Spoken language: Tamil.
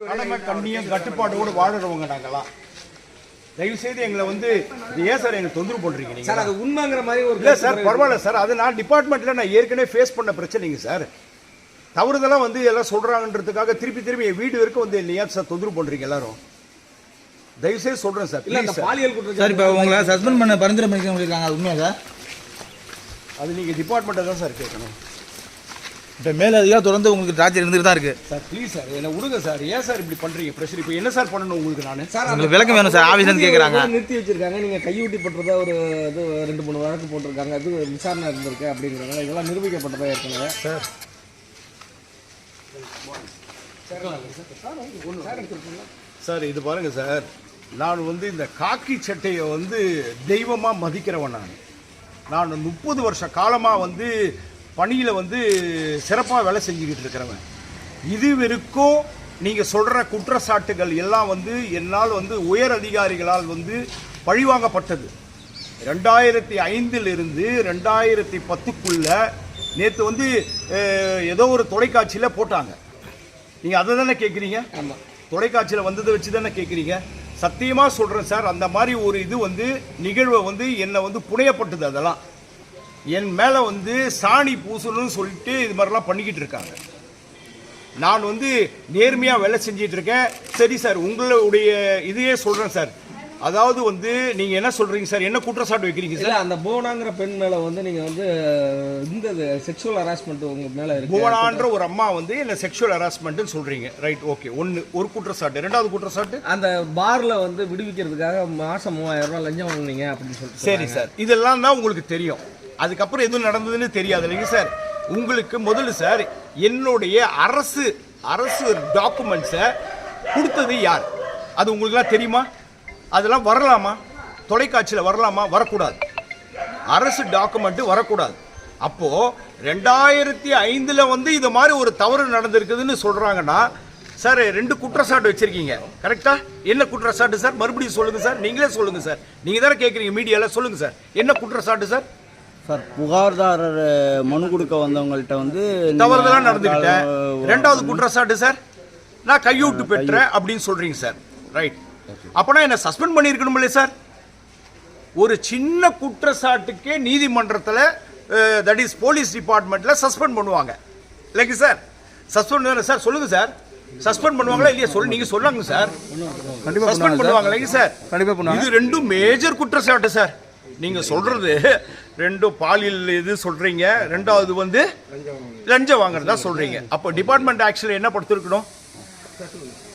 கடமை கண்ணியம் கட்டுப்பாடோடு வாழறவங்க நாங்கெல்லாம். தயவு செய்து எங்களை வந்து ஏன் சார் எங்களை தொந்தரவு பண்றீங்க நீங்க? சார் அது உண்மைங்கிற மாதிரி ஒரு இல்ல சார் பரவாயில்ல சார். அது நான் டிபார்ட்மெண்ட்ல நான் ஏற்கனவே ஃபேஸ் பண்ண பிரச்சனைங்க சார். தவறுதெல்லாம் வந்து எல்லாம் சொல்றாங்கன்றதுக்காக திருப்பி திருப்பி என் வீடு வரைக்கும் வந்து இல்லையா சார் தொந்தரவு பண்றீங்க எல்லாரும்? தயவு செய்து சொல்றேன் சார். இல்ல சார். பாலியல் சார். இப்போ உங்களை சஸ்பெண்ட் பண்ண பரிந்துரை பண்ணிக்க சொல்லியிருக்காங்க அது உண்மையா சார்? அது நீங்க டிபார்ட்மெண்ட்டை தான் சார் கேட்கணும். இப்போ மேலதிகாரி தொடர்ந்து உங்களுக்கு டார்ச்சர் இருந்துட்டு தான் இருக்கு. சார் ப்ளீஸ் சார் என்ன விடுங்க சார். ஏன் சார் இப்படி பண்றீங்க? பிரஷர் இப்போ என்ன சார் பண்ணணும் உங்களுக்கு நான்? சார் உங்களுக்கு விளக்கம் வேணும் சார், ஆபீஸ்ல இருந்து கேக்குறாங்க. நிறுத்தி வச்சிருக்காங்க. நீங்க கையூட்டி பண்றதா ஒரு இது ரெண்டு மூணு வழக்கு போட்டிருக்காங்க. அது விசாரணை இருந்திருக்கு அப்படிங்கிறாங்க இதெல்லாம் நிரூபிக்கப்பட்டதா ஏற்கனவே? சார். சார் இது பாருங்க சார். நான் வந்து இந்த காக்கி சட்டையை வந்து தெய்வமா மதிக்கிறவன் நான். நான் முப்பது வருஷ காலமா வந்து பணியில வந்து சிறப்பாக வேலை செஞ்சுக்கிட்டு இருக்கிறவன். இது வரைக்கும் நீங்க சொல்ற குற்றச்சாட்டுகள் எல்லாம் வந்து என்னால் வந்து உயர் அதிகாரிகளால் வந்து பழிவாங்கப்பட்டது. ரெண்டாயிரத்தி ஐந்திலிருந்து ரெண்டாயிரத்தி பத்துக்குள்ள நேற்று வந்து ஏதோ ஒரு தொலைக்காட்சியில் போட்டாங்க. நீங்கள் அதை தானே கேட்குறீங்க ஆமா. தொலைக்காட்சியில் வந்ததை வச்சு தானே கேட்குறீங்க சத்தியமாக சொல்கிறேன் சார் அந்த மாதிரி ஒரு இது வந்து நிகழ்வை வந்து என்னை வந்து புனையப்பட்டது அதெல்லாம். என் மேலே வந்து சாணி பூசணும்னு சொல்லிட்டு இது மாதிரிலாம் பண்ணிக்கிட்டு இருக்காங்க. நான் வந்து நேர்மையாக வேலை செஞ்சிட்டு இருக்கேன். சரி சார் உங்களுடைய இதையே சொல்கிறேன் சார். அதாவது வந்து நீங்கள் என்ன சொல்கிறீங்க சார்? என்ன குற்றச்சாட்டு வைக்கிறீங்க சார்? அந்த புவனாங்கிற பெண் மேல வந்து நீங்க வந்து இந்த செக்ஷுவல் ஹராஸ்மெண்ட் உங்க மேல இருக்கு. புவனான்ற ஒரு அம்மா வந்து என்ன செக்ஷுவல் ஹராஸ்மெண்ட்னு சொல்றீங்க. ரைட் ஓகே ஒன்னு ஒரு குற்றச்சாட்டு. ரெண்டாவது குற்றச்சாட்டு? அந்த பார்ல வந்து விடுவிக்கிறதுக்காக மாசம் மூவாயிரம் ரூபாய் லஞ்சம் வாங்குனீங்க அப்படின்னு சொல்லிட்டு சரி சார். இதெல்லாம் தான் உங்களுக்கு தெரியும். அதுக்கப்புறம் எதுவும் நடந்ததுன்னு தெரியாது இல்லைங்க சார்? உங்களுக்கு முதல்ல சார் என்னுடைய அரசு அரசு டாக்குமெண்ட்ஸை கொடுத்தது யார்? அது உங்களுக்குலாம் தெரியுமா? அதெல்லாம் வரலாமா? தொலைக்காட்சியில் வரலாமா? வரக்கூடாது. அரசு டாக்குமெண்ட்டு வரக்கூடாது. அப்போது ரெண்டாயிரத்தி ஐந்தில் வந்து இது மாதிரி ஒரு தவறு நடந்திருக்குதுன்னு சொல்கிறாங்கன்னா சார் ரெண்டு குற்றச்சாட்டு வச்சுருக்கீங்க. கரெக்டாக என்ன குற்றச்சாட்டு சார்? மறுபடியும் சொல்லுங்கள் சார். நீங்களே சொல்லுங்கள் சார். நீங்கள் தானே கேட்குறீங்க மீடியாவில் சொல்லுங்கள் சார். என்ன குற்றச்சாட்டு சார்? சார் புகார்தாரர் மனு கொடுக்க வந்தவங்கள்ட்ட வந்து நீங்க தவறுதலா நடந்துக்கிட்டேன் ரெண்டாவது குற்றச்சாட்டு சார். நான் கையூட்டு பெற்றேன் அப்படின்னு சொல்றீங்க சார். ரைட் அப்பனா என்ன சஸ்பெண்ட் பண்ணியிருக்கணும் இல்லையா சார்? ஒரு சின்ன குற்றச்சாட்டுக்கே நீதிமன்றத்தில் தட் இஸ் போலீஸ் டிபார்ட்மெண்ட்ல சஸ்பெண்ட் பண்ணுவாங்க. இல்லைங்க சார்? சஸ்பெண்ட் தானே சார். சொல்லுங்க சார். சஸ்பெண்ட் பண்ணுவாங்களா இல்லையா? சொல்லு. நீங்க சொல்லாங்க சார். கண்டிப்பா சஸ்பெண்ட் பண்ணுவாங்க இல்லைங்க சார்? கண்டிப்பா பண்ணுவாங்க. இது ரெண்டும் மேஜர் குற்றச்சாட்டு சார். நீங்க சொல்றது ரெண்டும் பாலியல் இது சொல்றீங்க ரெண்டாவது வந்து லஞ்சம் வாங்குறதா. சொல்றீங்க. அப்போ டிபார்ட்மெண்ட் ஆக்சுவலி என்ன படுத்திருக்கணும்?